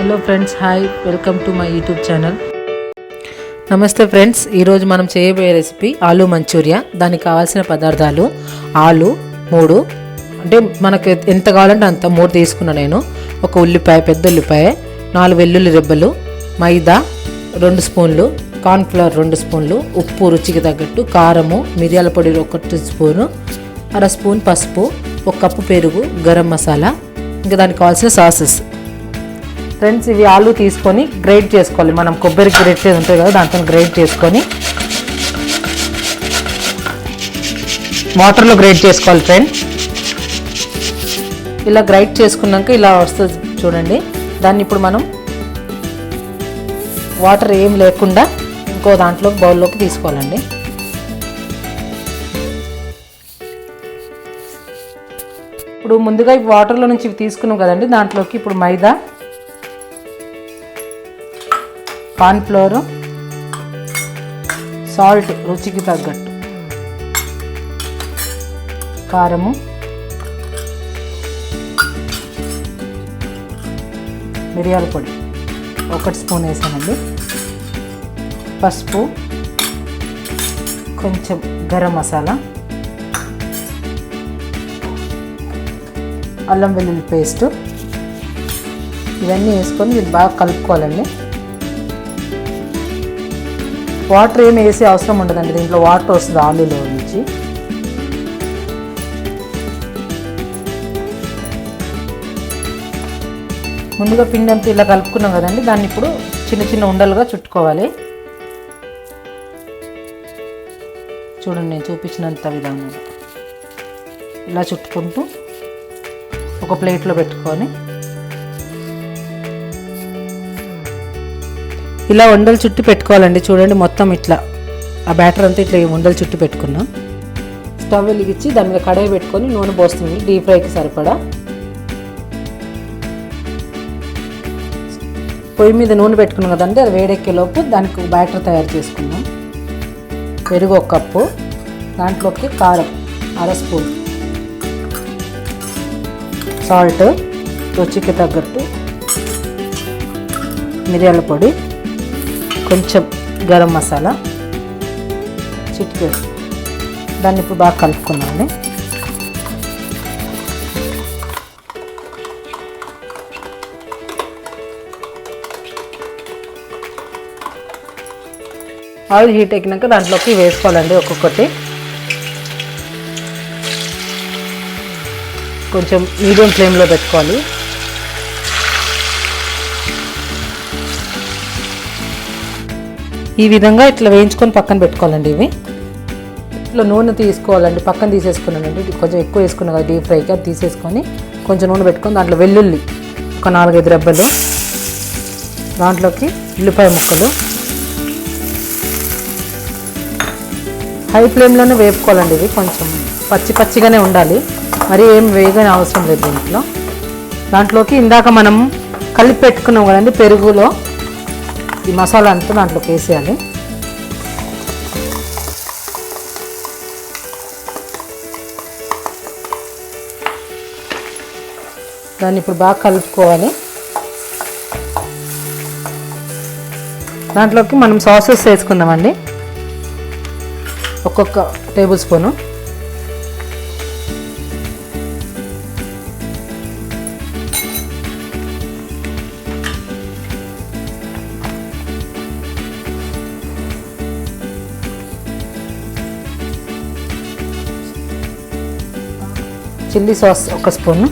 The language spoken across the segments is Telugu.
Hello friends hi welcome to my YouTube channel. నమస్తే ఫ్రెండ్స్ ఈరోజు మనం చేయబోయే రెసిపీ ఆలు మంచూరియా. దానికి కావాల్సిన పదార్థాలు ఆలు మూడు అంటే మనకు ఎంత కావాలంటే అంత మూడు తీసుకున్నా నేను. ఒక ఉల్లిపాయ పెద్ద ఉల్లిపాయ నాలుగు వెల్లుల్లి రెబ్బలు మైదా రెండు స్పూన్లు కార్న్ఫ్లవర్ రెండు స్పూన్లు ఉప్పు రుచికి తగ్గట్టు కారము మిరియాల పొడి ఒకటి స్పూను అర స్పూన్ పసుపు ఒక కప్పు పెరుగు గరం మసాలా ఇంకా దానికి కావాల్సిన సాసెస్. ఫ్రెండ్స్ ఇవి ఆలు తీసుకొని గ్రేట్ చేసుకోవాలి. మనం కొబ్బరి గ్రేట్ చేసి ఉంటుంది కదా దాంతో గ్రేట్ చేసుకొని వాటర్లో గ్రేట్ చేసుకోవాలి ఫ్రెండ్స్ ఇలా గ్రైట్ చేసుకున్నాక ఇలా వస్తుంది చూడండి. దాన్ని ఇప్పుడు మనం వాటర్ ఏం లేకుండా ఇంకో దాంట్లో బౌల్లోకి తీసుకోవాలండి. ఇప్పుడు ముందుగా ఈ వాటర్లో నుంచి ఇవి తీసుకున్నాం కదండి దాంట్లోకి ఇప్పుడు మైదా కార్న్ఫ్లోర్ సాల్ట్ రుచికి తగ్గట్టు. కారము. మిరియాల పొడి. ఒకటి స్పూన్ వేసానండి. పసుపు. కొంచెం గరం మసాలా. అల్లం వెల్లుల్లి పేస్ట్. ఇవన్నీ వేసుకొని ఇది బాగా కలుపుకోవాలండి. వాటర్ ఏమి వేసే అవసరం ఉండదండి. దీంట్లో వాటర్ వస్తుంది ఆలులో నుంచి. ముందుగా పిండి అంతా ఇలా కలుపుకున్నాం కదండి. దాన్ని ఇప్పుడు చిన్న చిన్న ఉండలుగా చుట్టుకోవాలి. చూడండి నేను చూపించినంత విధానం ఇలా చుట్టుకుంటూ ఒక ప్లేట్లో పెట్టుకొని ఇలా ఉండలు చుట్టి పెట్టుకోవాలండి. చూడండి మొత్తం ఇట్లా. ఆ బ్యాటర్ అంతా ఇట్లా ఉండలు చుట్టి పెట్టుకున్నాం. స్టవ్ వెలిగించి దాని మీద కడాయి పెట్టుకొని నూనె పోస్తుంది. డీప్ ఫ్రైకి సరిపడా. పొయ్యి మీద నూనె పెట్టుకున్నాం కదండి. అది వేడెక్కే లోపు దానికి బ్యాటర్ తయారు చేసుకుందాం. పెరుగు ఒక కప్పు. దాంట్లోకి కారం అర స్పూన్. సాల్ట్ రుచికి తగ్గట్టు. మిరియాల పొడి. కొంచెం గరం మసాలా చిటికెడు దాన్ని ఇప్పుడు బాగా కలుపుకున్నామండి ఆయిల్ హీట్ ఎక్కినాక దాంట్లోకి వేసుకోవాలండి ఒక్కొక్కటి. కొంచెం మీడియం ఫ్లేమ్లో పెట్టుకోవాలి. ఈ విధంగా ఇట్లా వేయించుకొని పక్కన పెట్టుకోవాలండి ఇవి. ఇట్లా నూనె తీసుకోవాలండి. పక్కన తీసేసుకున్నానండి. కొంచెం ఎక్కువ వేసుకున్నా కదా డీప్ ఫ్రైకి అది తీసేసుకొని కొంచెం నూనె పెట్టుకొని దాంట్లో వెల్లుల్లి ఒక నాలుగైదు రెబ్బలు దాంట్లోకి ఉల్లిపాయ ముక్కలు. హై ఫ్లేమ్లోనే వేపుకోవాలండి ఇవి కొంచెం. పచ్చి పచ్చిగానే ఉండాలి. మరి ఏం వేయగానే అవసరం లేదు దీంట్లో. దాంట్లోకి ఇందాక మనం కలిపి పెట్టుకున్నాం కదండి పెరుగులో ఈ మసాలా అంతా దాంట్లోకి వేసేయాలి. దాన్ని ఇప్పుడు బాగా కలుపుకోవాలి. దాంట్లోకి మనం సాసెస్ వేసుకుందామండి. ఒక్కొక్క టేబుల్ స్పూను. చిల్లీ సాస్ ఒక స్పూన్.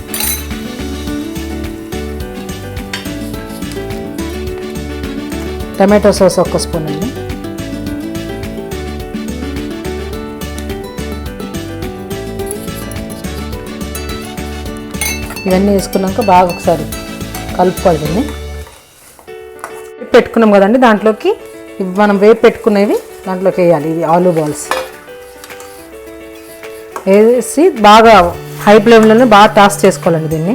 టమాటో సాస్ ఒక స్పూన్ అండి. ఇవన్నీ వేసుకున్నాక బాగా ఒకసారి కలుపుకోవాలి దీన్ని పెట్టుకున్నాం కదండి దాంట్లోకి ఇవి మనం వేపు పెట్టుకునేవి దాంట్లోకి వేయాలి ఇవి ఆలూ బాల్స్. వేసి బాగా హై ఫ్లేమ్లోనే బాగా టాస్ చేసుకోవాలండి దీన్ని.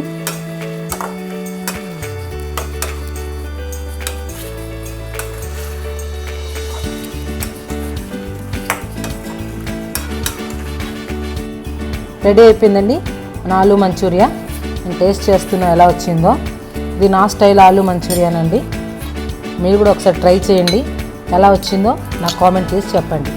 రెడీ అయిపోయిందండి మన ఆలు మంచూరియా. నేను టేస్ట్ చేస్తున్నా ఎలా వచ్చిందో. ఇది నా స్టైల్ ఆలు మంచూరియానండి. మీరు కూడా ఒకసారి ట్రై చేయండి. ఎలా వచ్చిందో నాకు కామెంట్ చేసి చెప్పండి.